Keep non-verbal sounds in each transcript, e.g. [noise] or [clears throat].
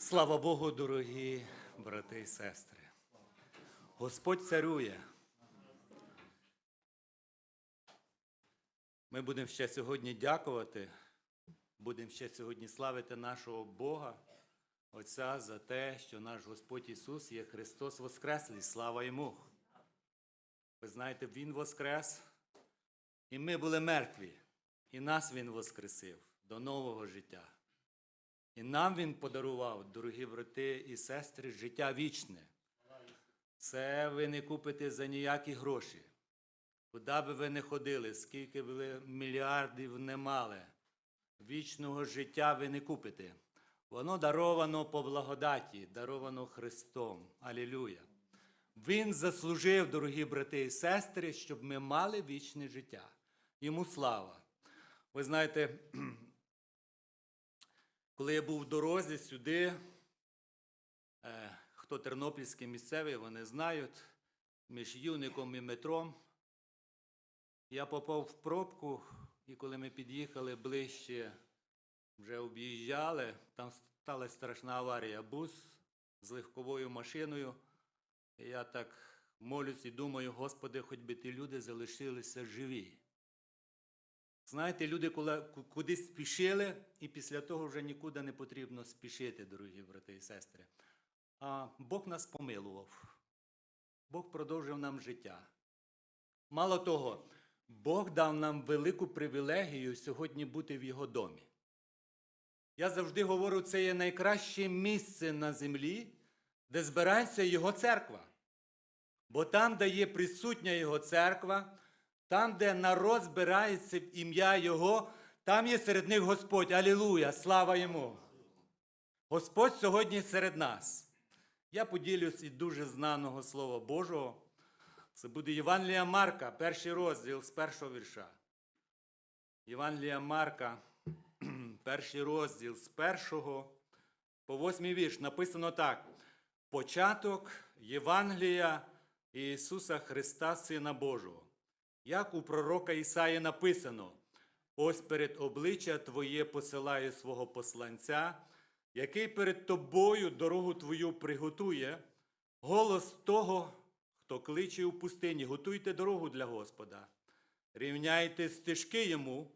Слава Богу, дорогі брати і сестри. Господь царює. Ми будемо ще сьогодні дякувати, будемо ще сьогодні славити нашого Бога, Отця за те, що наш Господь Ісус є Христос Воскреслий. Слава Йому. Ви знаєте, Він Воскрес, і ми були мертві, і нас Він воскресив до нового життя. І нам Він подарував, дорогі брати і сестри, життя вічне. Це ви не купите за ніякі гроші. Куди би ви не ходили, скільки б ви мільярдів не мали, вічного життя ви не купите. Воно даровано по благодаті, даровано Христом. Алілюя. Він заслужив, дорогі брати і сестри, щоб ми мали вічне життя. Йому слава. Ви знаєте, коли я був в дорозі сюди, е, хто тернопільський місцевий, вони знають, між юником і метром, я попав в пробку, і коли ми під'їхали ближче, вже об'їжджали, там сталася страшна аварія. Бус з легковою машиною. І я так молюсь і думаю, Господи, хоч би ті люди залишилися живі. Знаєте, люди коли кудись спішили, і після того вже нікуди не потрібно спішити, дорогі брати і сестри. А Бог нас помилував. Бог продовжив нам життя. Мало того, Бог дав нам велику привілегію сьогодні бути в Його домі. Я завжди говорю, це є найкраще місце на землі, де збирається Його церква. Бо там, де є присутня Його церква, там, де народ збирається в ім'я Його, там є серед них Господь. Алілуя! Слава Йому! Господь сьогодні серед нас. Я поділюсь із дуже знаного Слова Божого. Це буде Євангелія Марка, перший розділ з першого вірша. Євангелія Марка, [clears throat] перший розділ з першого по восьмий вірш. Написано так: початок Євангелія Ісуса Христа, Сина Божого. Як у пророка Ісаї написано: ось перед обличчя Твоє посилає свого посланця, який перед тобою дорогу твою приготує, голос того, хто кличе у пустині, готуйте дорогу для Господа, рівняйте стежки йому.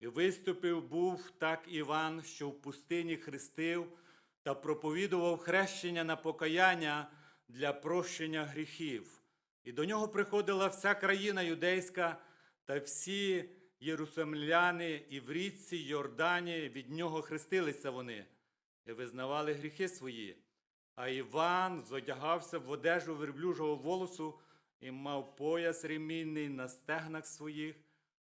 І виступив був так Іван, що в пустині хрестив та проповідував хрещення на покаяння для прощення гріхів. І до нього приходила вся країна юдейська та всі єрусалимляни і в річці Йордані від нього хрестилися вони і визнавали гріхи свої. А Іван зодягався в одежу верблюжого волосу і мав пояс ремінний на стегнах своїх,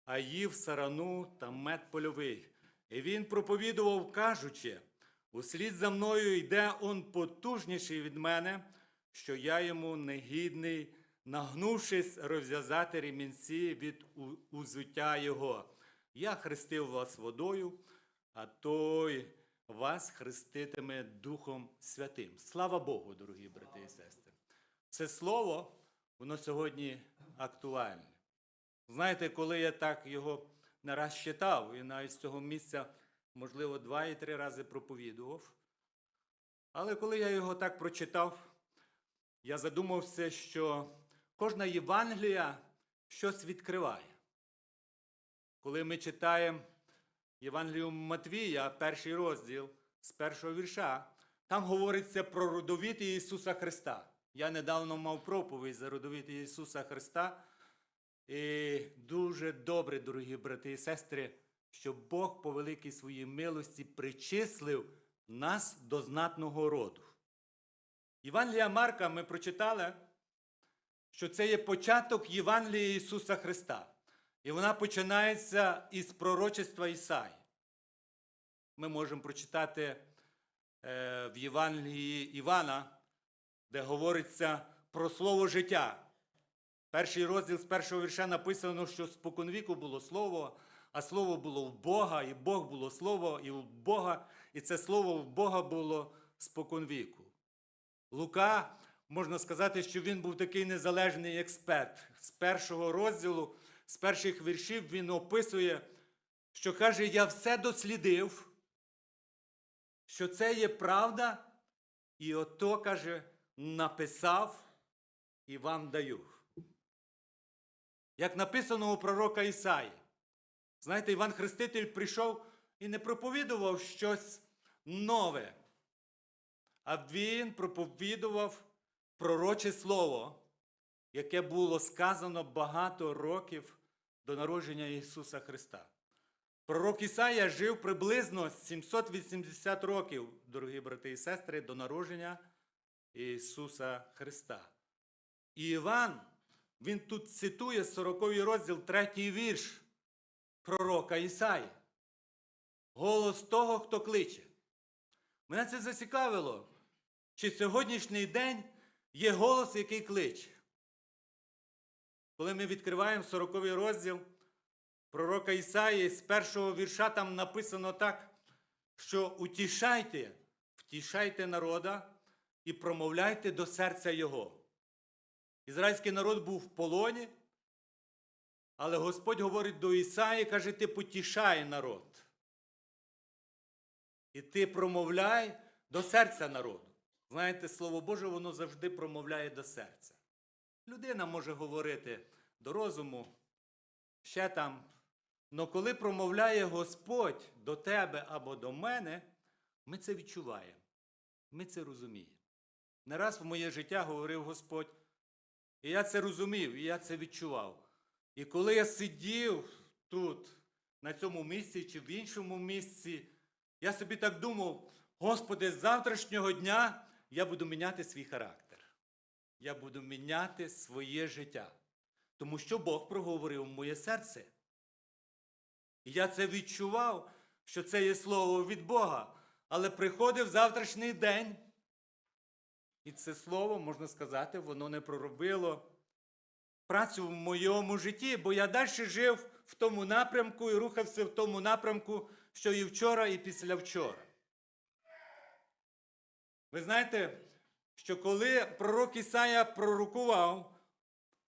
а їв сарану та мед польовий. І він проповідував, кажучи: услід за мною йде он потужніший від мене, що я йому негідний, нагнувшись розв'язати ремінці від узуття його. Я хрестив вас водою, а той вас хреститиме Духом Святим. Слава Богу, дорогі брати і сестри. Це слово, воно сьогодні актуальне. Знаєте, коли я так його не раз читав, і навіть з цього місця, можливо, два і три рази проповідував. Але коли я його так прочитав, я задумався, що кожна Євангелія щось відкриває. Коли ми читаємо Євангелію Матвія, перший розділ з першого вірша, там говориться про родовід Ісуса Христа. Я недавно мав проповідь за родовід Ісуса Христа. І дуже добре, дорогі брати і сестри, що Бог по великій своїй милості причислив нас до знатного роду. Євангелія Марка ми прочитали, що це є початок Євангелія Ісуса Христа. І вона починається із пророчества Ісаї. Ми можемо прочитати е, в Євангелії Івана, де говориться про слово життя. Перший розділ з першого вірша написано, що споконвіку було слово, а слово було в Бога, і Бог було слово, і в Бога, і це слово в Бога було споконвіку. Лука, можна сказати, що він був такий незалежний експерт. З першого розділу, з перших віршів він описує, що каже: Я все дослідив, що це є правда, І ото, каже, написав і вам даю. Як написано у пророка Ісаї. Знаєте, Іван Хреститель прийшов і не проповідував щось нове, а він проповідував пророче слово, яке було сказано багато років до народження Ісуса Христа. Пророк Ісая жив приблизно 780 років, дорогі брати і сестри, до народження Ісуса Христа. І Іван, він тут цитує 40 розділ, 3 вірш пророка Ісаї. Голос того, хто кличе. Мене це зацікавило, чи сьогоднішній день є голос, який кличе. Коли ми відкриваємо 40 розділ пророка Ісаї, з першого вірша там написано так, що утішайте, втішайте народа і промовляйте до серця Його. Ізраїльський народ був в полоні, але Господь говорить до Ісаї, каже, ти потішай народ. І ти промовляй до серця народу. Знаєте, Слово Боже, воно завжди промовляє до серця. Людина може говорити до розуму, ще там. Но коли промовляє Господь до тебе або до мене, ми це відчуваємо. Ми це розуміємо. Не раз в моє життя говорив Господь, і я це розумів, і я це відчував. І коли я сидів тут, на цьому місці чи в іншому місці, я собі так думав, Господи, з завтрашнього дня я буду міняти свій характер. Я буду міняти своє життя. Тому що Бог проговорив моє серце. І я це відчував, що це є слово від Бога. Але приходив завтрашній день, і це слово, можна сказати, воно не проробило працю в моєму житті, бо я далі жив в тому напрямку і рухався в тому напрямку, що і вчора, і післявчора. Ви знаєте, що коли пророк Ісая пророкував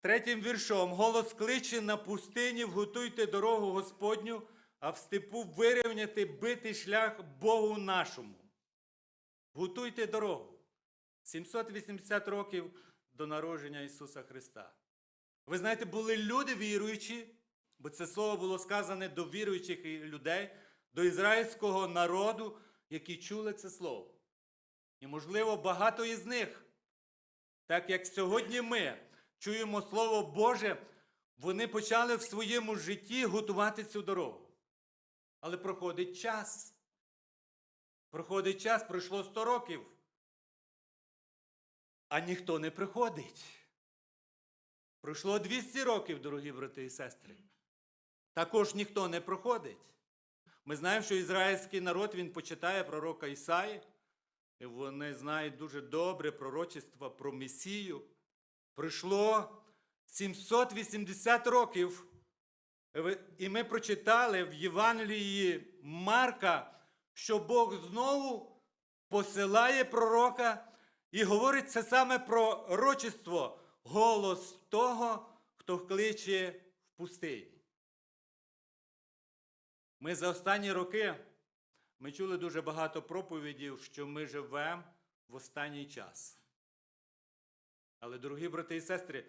третім віршом, голос кличе на пустині, вготуйте дорогу Господню, а в степу вирівняти битий шлях Богу нашому. Готуйте дорогу. 780 років до народження Ісуса Христа. Ви знаєте, були люди віруючі, бо це слово було сказане до віруючих людей, до ізраїльського народу, які чули це слово. І, можливо, багато із них, так як сьогодні ми чуємо Слово Боже, вони почали в своєму житті готувати цю дорогу. Але проходить час. Проходить час, пройшло 100 років. А ніхто не приходить. Пройшло 200 років, дорогі брати і сестри. Також ніхто не проходить. Ми знаємо, що ізраїльський народ він почитає пророка Ісаї, вони знають дуже добре пророчество про Месію. Пройшло 780 років. І ми прочитали в Євангелії Марка, що Бог знову посилає пророка і говорить це саме про рочество, голос того, хто кличе в пустині. Ми за останні роки ми чули дуже багато проповідів, що ми живемо в останній час. Але, дорогі брати і сестри,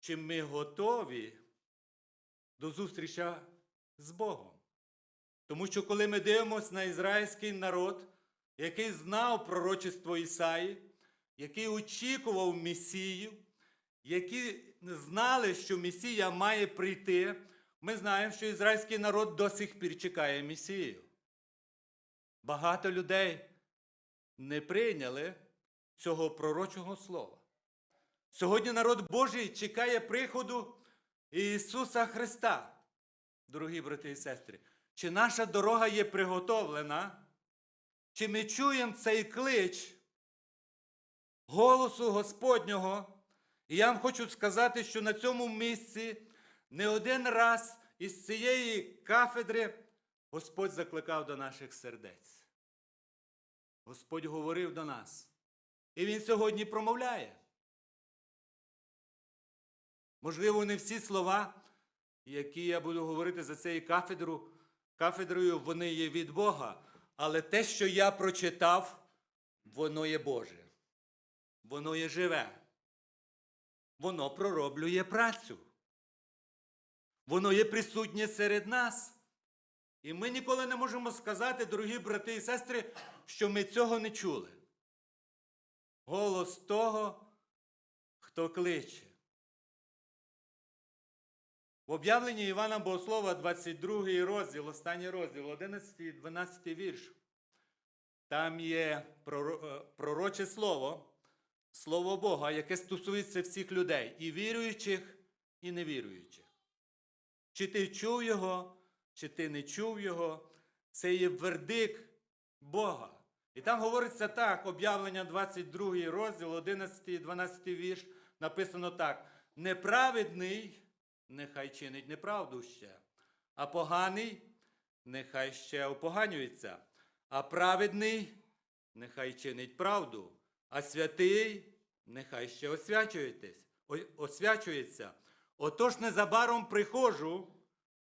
чи ми готові до зустріча з Богом? Тому що коли ми дивимося на ізраїльський народ, який знав пророчество Ісаї, який очікував Месію, які знали, що Месія має прийти, ми знаємо, що ізраїльський народ до сих пір чекає Месію. Багато людей не прийняли цього пророчого слова. Сьогодні народ Божий чекає приходу Ісуса Христа. Дорогі брати і сестри, чи наша дорога є приготовлена, чи ми чуємо цей клич голосу Господнього? І я вам хочу сказати, що на цьому місці не один раз із цієї кафедри Господь закликав до наших сердець. Господь говорив до нас. І Він сьогодні промовляє. Можливо, не всі слова, які я буду говорити за цією кафедру, кафедрою, вони є від Бога. Але те, що я прочитав, воно є Боже. воно є живе. Воно пророблює працю. Воно є присутнє серед нас. І ми ніколи не можемо сказати, дорогі брати і сестри, що ми цього не чули. Голос того, хто кличе. В об'явленні Івана Богослова, 22 розділ, останній розділ, 11 і 12 вірш. Там є е, пророче слово, слово Бога, яке стосується всіх людей, і віруючих, і невіруючих. Чи ти чув його, чи ти не чув його, це є вердикт Бога. І там говориться так, об'явлення 22 розділ, 11 і 12 вірш, написано так: неправедний нехай чинить неправду ще, а поганий нехай ще опоганюється, а праведний нехай чинить правду, а святий нехай ще освячується. Отож незабаром приходжу,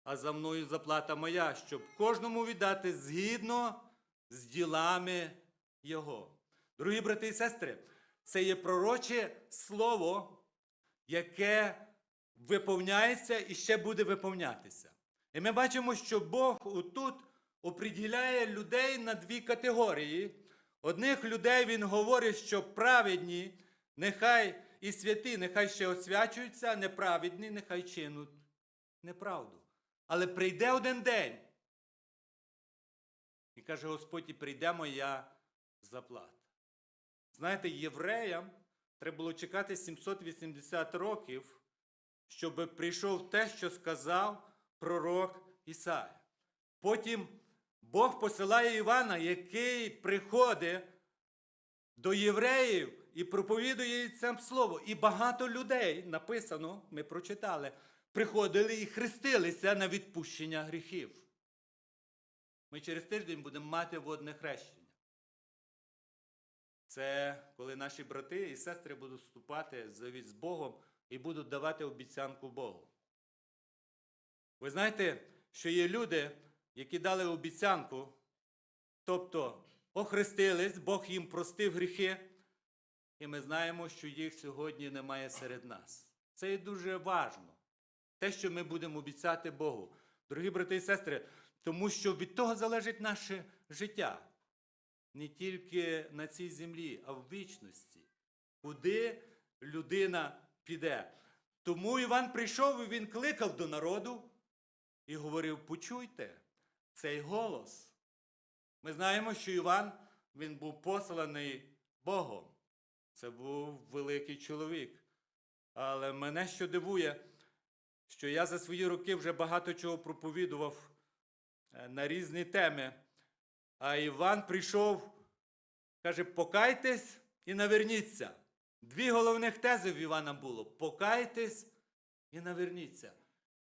а за мною заплата моя, щоб кожному віддати згідно з ділами Його. Дорогі брати і сестри, це є пророче слово, яке виповняється і ще буде виповнятися. І ми бачимо, що Бог тут оприділяє людей на дві категорії. Одних людей Він говорить, що праведні, нехай і святі, нехай ще освячуються, неправедні, нехай чинуть неправду. Але прийде один день. І каже Господь, і прийде моя заплата. Знаєте, євреям треба було чекати 780 років, щоб прийшов те, що сказав пророк Ісая. Потім Бог посилає Івана, який приходить до євреїв і проповідує цим слово. І багато людей, написано, ми прочитали, приходили і хрестилися на відпущення гріхів. Ми через тиждень будемо мати водне хрещення. Це коли наші брати і сестри будуть вступати завіт з Богом і будуть давати обіцянку Богу. Ви знаєте, що є люди, які дали обіцянку, тобто охрестились, Бог їм простив гріхи, і ми знаємо, що їх сьогодні немає серед нас. Це є дуже важно. Те, що ми будемо обіцяти Богу. Дорогі брати і сестри, тому що від того залежить наше життя. Не тільки на цій землі, а в вічності. Куди людина піде. Тому Іван прийшов і він кликав до народу і говорив: почуйте цей голос. Ми знаємо, що Іван він був посланий Богом. Це був великий чоловік. Але мене що дивує, що я за свої роки вже багато чого проповідував е, на різні теми. А Іван прийшов, каже, покайтесь і наверніться. Дві головних тези в Івана було: покайтесь і наверніться.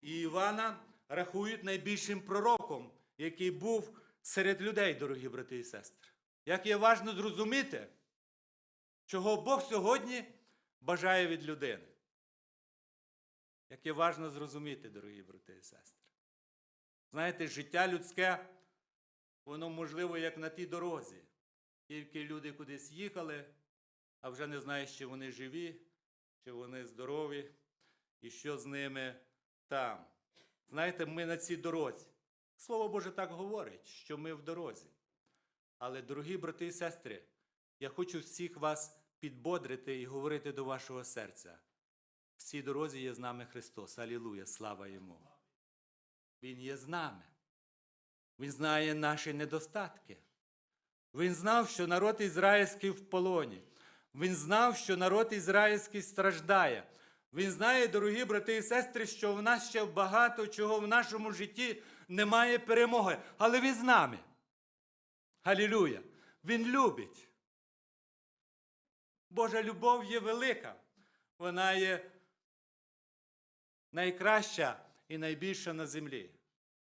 І Івана рахують найбільшим пророком, який був серед людей, дорогі брати і сестри. Як є важно зрозуміти, чого Бог сьогодні бажає від людини. Як є важно зрозуміти, дорогі брати і сестри. Знаєте, життя людське, воно можливо, як на тій дорозі. Тільки люди кудись їхали, а вже не знають, чи вони живі, чи вони здорові, і що з ними там. Знаєте, ми на цій дорозі. Слово Боже так говорить, що ми в дорозі. Але, дорогі брати і сестри, я хочу всіх вас підбодрити і говорити до вашого серця. В цій дорозі є з нами Христос. Алілуя, слава Йому. Він є з нами. Він знає наші недостатки. Він знав, що народ ізраїльський в полоні. Він знав, що народ ізраїльський страждає. Він знає, дорогі брати і сестри, що в нас ще багато чого в нашому житті немає перемоги. Але він з нами. Галілуя! Він любить. Божа любов є велика. Вона є найкраща і найбільша на землі.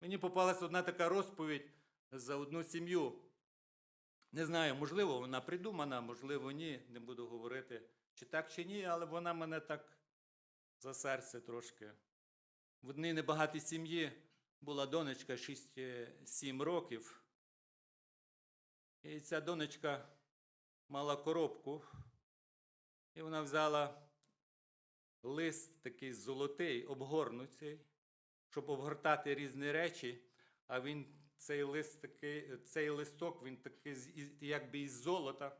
Мені попалась одна така розповідь за одну сім'ю. Не знаю, можливо, вона придумана, можливо, ні. Не буду говорити, чи так, чи ні, але вона мене так за серце трошки. В одній небагатій сім'ї була донечка 6-7 років. І ця донечка мала коробку І вона взяла лист такий золотий, обгорнутий, щоб обгортати різні речі, а він цей лист такий, цей листок, він такий якби із золота,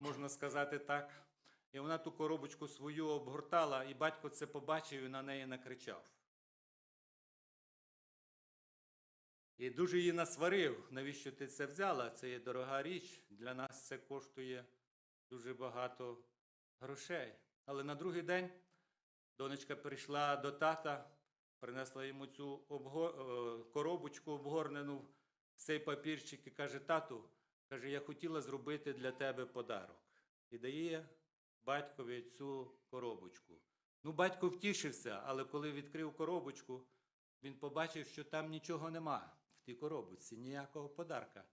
можна сказати так. І вона ту коробочку свою обгортала, і батько це побачив і на неї накричав. І дуже її насварив, навіщо ти це взяла? Це є дорога річ. Для нас це коштує дуже багато грошей. Але на другий день донечка прийшла до тата, принесла йому цю обго... е, коробочку обгорнену цей папірчик і каже: тату, каже, я хотіла зробити для тебе подарок. І дає батькові цю коробочку. Ну, батько втішився, але коли відкрив коробочку, він побачив, що там нічого нема в тій коробочці, ніякого подарка.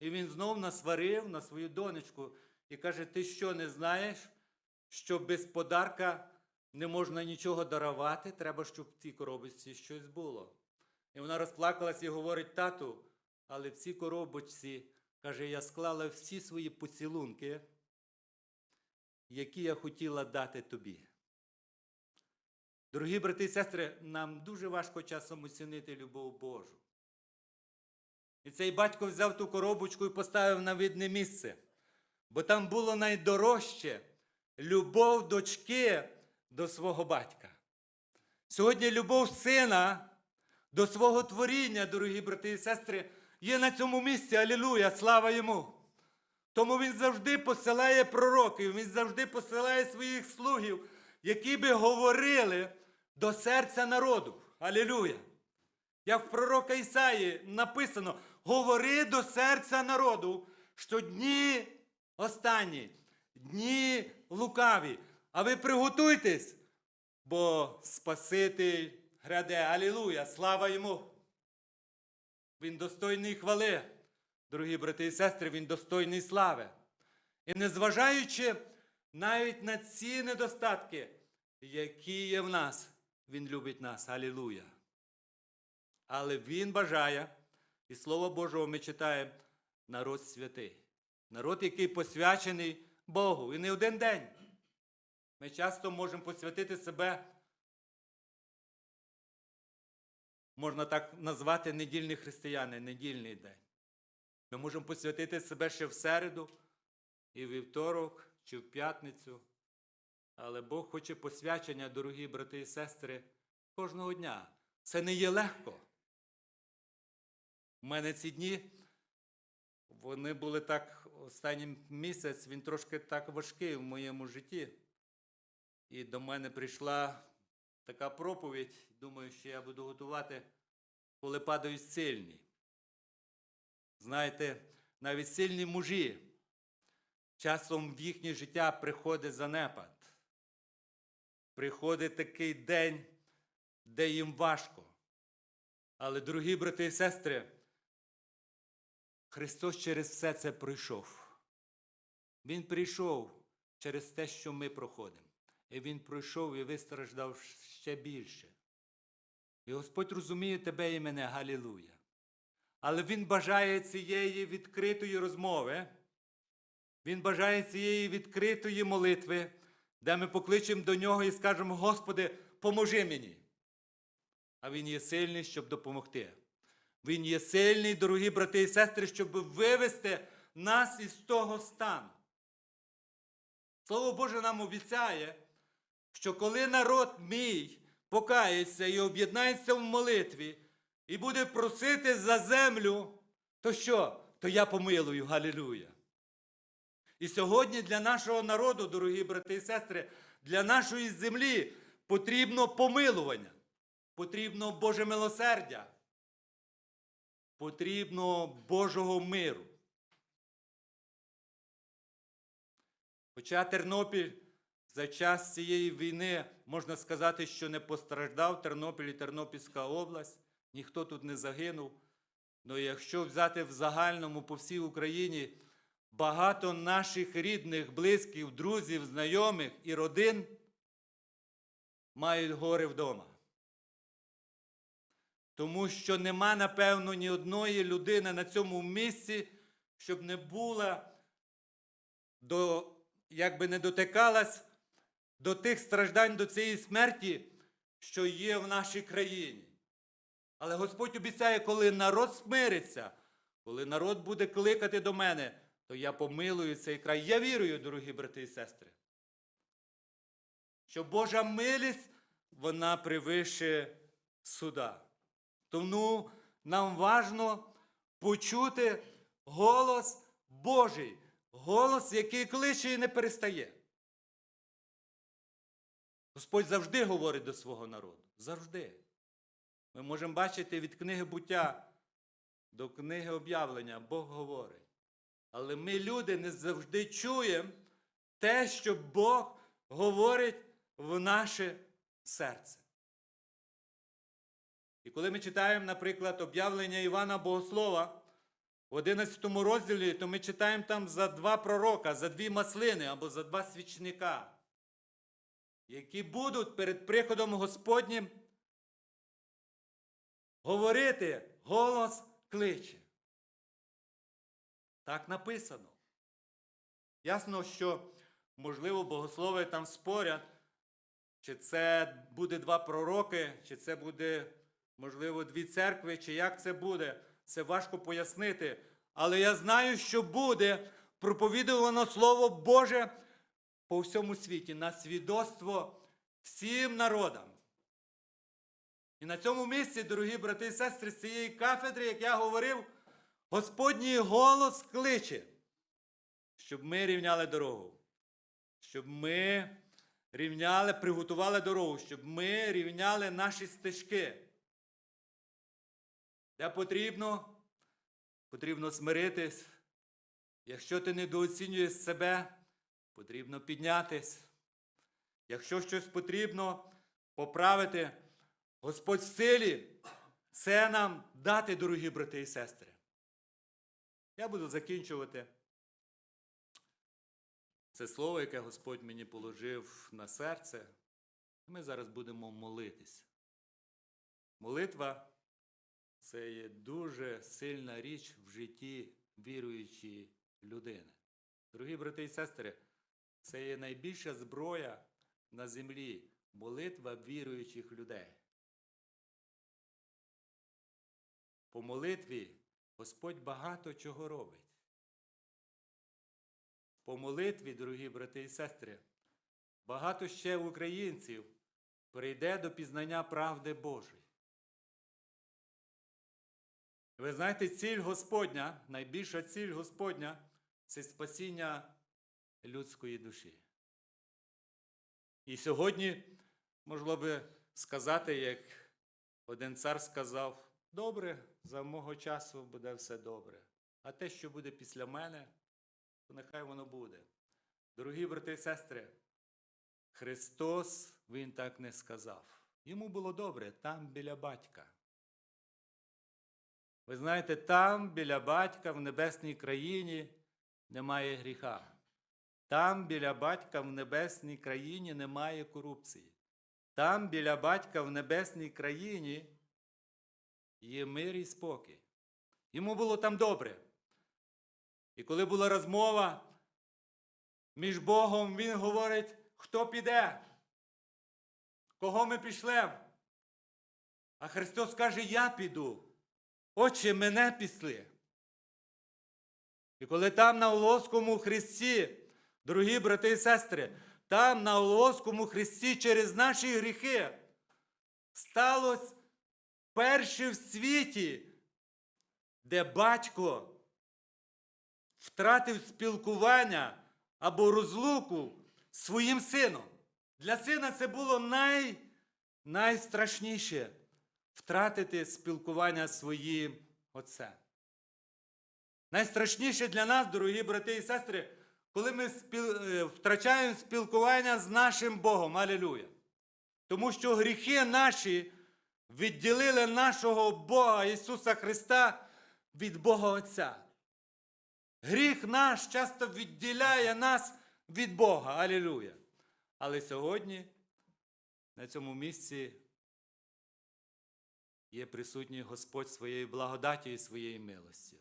І він знов насварив на свою донечку і каже: Ти що не знаєш, що без подарка не можна нічого дарувати, треба, щоб в цій коробочці щось було. І вона розплакалась і говорить: тату, але в цій коробочці, каже, я склала всі свої поцілунки, які я хотіла дати тобі. Дорогі брати і сестри, нам дуже важко часом оцінити любов Божу. І цей батько взяв ту коробочку і поставив на видне місце, бо там було найдорожче любов дочки до свого батька. Сьогодні любов сина до свого творіння, дорогі брати і сестри, є на цьому місці. Алілуя, слава йому! Тому він завжди посилає пророків, він завжди посилає своїх слугів, які би говорили до серця народу. Алілуя! Як в пророка Ісаї написано: говори до серця народу, що дні останні, дні лукаві. А ви приготуйтесь, бо Спаситель гряде. Алілуя! Слава йому! Він достойний хвали. Дорогі брати і сестри, він достойний слави. І незважаючи навіть на ці недостатки, які є в нас, він любить нас. Алілуя. Але він бажає, і Слово Божого ми читаємо, народ святий. Народ, який посвячений Богу. І не один день. Ми часто можемо посвятити себе, можна так назвати, недільні християни, недільний день. Ми можемо посвятити себе ще в середу, і в вівторок, чи в п'ятницю. Але Бог хоче посвячення, дорогі брати і сестри, кожного дня. Це не є легко. У мене ці дні, вони були так, останній місяць, він трошки так важкий в моєму житті. І до мене прийшла така проповідь. Думаю, що я буду готувати, коли падають сильні. Знаєте, навіть сильні мужі, часом в їхнє життя приходить занепад. Приходить такий день, де їм важко. Але, дорогі брати і сестри, Христос через все це пройшов. Він прийшов через те, що ми проходимо. І Він пройшов і вистраждав ще більше. І Господь розуміє тебе і мене, Галілуя. Але Він бажає цієї відкритої розмови, Він бажає цієї відкритої молитви, де ми покличемо до нього і скажемо: Господи, поможи мені. А Він є сильний, щоб допомогти. Він є сильний, дорогі брати і сестри, щоб вивести нас із того стану. Слово Боже нам обіцяє, що коли народ мій покається і об'єднається в молитві, і буде просити за землю, то що? То я помилую, Галілуя. І сьогодні для нашого народу, дорогі брати і сестри, для нашої землі потрібно помилування, потрібно Боже милосердя, потрібно Божого миру. Хоча Тернопіль за час цієї війни можна сказати, що не постраждав Тернопіль і Тернопільська область, ніхто тут не загинув. Але якщо взяти в загальному по всій Україні, багато наших рідних, близьких, друзів, знайомих і родин мають горе вдома. Тому що нема, напевно, ні одної людини на цьому місці, щоб не була до, якби не дотикалась до тих страждань, до цієї смерті, що є в нашій країні. Але Господь обіцяє, коли народ смириться, коли народ буде кликати до мене, то я помилую цей край. Я вірую, дорогі брати і сестри, що Божа милість, вона превише суда. Тому нам важно почути голос Божий, голос, який кличе і не перестає. Господь завжди говорить до свого народу. Завжди. Ми можемо бачити від книги буття до книги об'явлення, Бог говорить. Але ми, люди, не завжди чуємо те, що Бог говорить в наше серце. І коли ми читаємо, наприклад, об'явлення Івана Богослова в 11 розділі, то ми читаємо там за два пророка, за дві маслини або за два свічника, які будуть перед приходом Господнім говорити голос кличе. Так написано. Ясно, що, можливо, богослови там спорять, чи це буде два пророки, чи це буде, можливо, дві церкви, чи як це буде. Це важко пояснити. Але я знаю, що буде проповідувано Слово Боже по всьому світі на свідоцтво всім народам. І на цьому місці, дорогі брати і сестри, з цієї кафедри, як я говорив, Господній голос кличе, щоб ми рівняли дорогу, щоб ми рівняли, приготували дорогу, щоб ми рівняли наші стежки. Де потрібно, потрібно смиритись. Якщо ти недооцінюєш себе, потрібно піднятись. Якщо щось потрібно поправити, Господь в силі це нам дати, дорогі брати і сестри. Я буду закінчувати. Це слово, яке Господь мені положив на серце. Ми зараз будемо молитись. Молитва це є дуже сильна річ в житті віруючої людини. Дорогі брати і сестри, це є найбільша зброя на землі молитва віруючих людей. По молитві Господь багато чого робить. По молитві, дорогі брати і сестри, багато ще українців прийде до пізнання правди Божої. Ви знаєте, ціль Господня, найбільша ціль Господня це спасіння людської душі. І сьогодні, можливо би сказати, як один цар сказав, добре, за мого часу буде все добре. А те, що буде після мене, то нехай воно буде. Дорогі брати і сестри, Христос Він так не сказав. Йому було добре там біля батька. Ви знаєте, там біля батька в небесній країні немає гріха. Там біля батька в небесній країні немає корупції. Там біля батька в небесній країні є мир і спокій. Йому було там добре. І коли була розмова між Богом, він говорить, хто піде, кого ми пішлемо. А Христос каже, я піду. Отче, мене післи. І коли там на Волоському Христі, дорогі брати і сестри, там на Волоському Христі через наші гріхи сталося перше в світі, де батько втратив спілкування або розлуку своїм сином. Для сина це було най, найстрашніше втратити спілкування своїм отцем. Найстрашніше для нас, дорогі брати і сестри, коли ми спіл... е, втрачаємо спілкування з нашим Богом. Алілуя. Тому що гріхи наші відділили нашого Бога Ісуса Христа від Бога Отця. Гріх наш часто відділяє нас від Бога. Алілуя. Але сьогодні на цьому місці є присутній Господь своєю благодаттю і своєю милостю.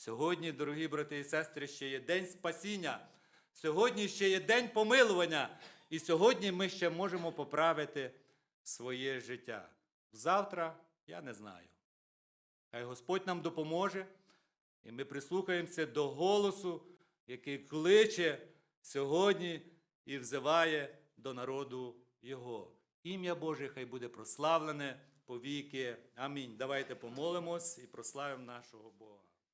Сьогодні, дорогі брати і сестри, ще є день спасіння. Сьогодні ще є день помилування. І сьогодні ми ще можемо поправити своє життя. Завтра я не знаю. Хай Господь нам допоможе, і ми прислухаємося до голосу, який кличе сьогодні і взиває до народу Його. Ім'я Боже хай буде прославлене повіки. Амінь. Давайте помолимось і прославимо нашого Бога.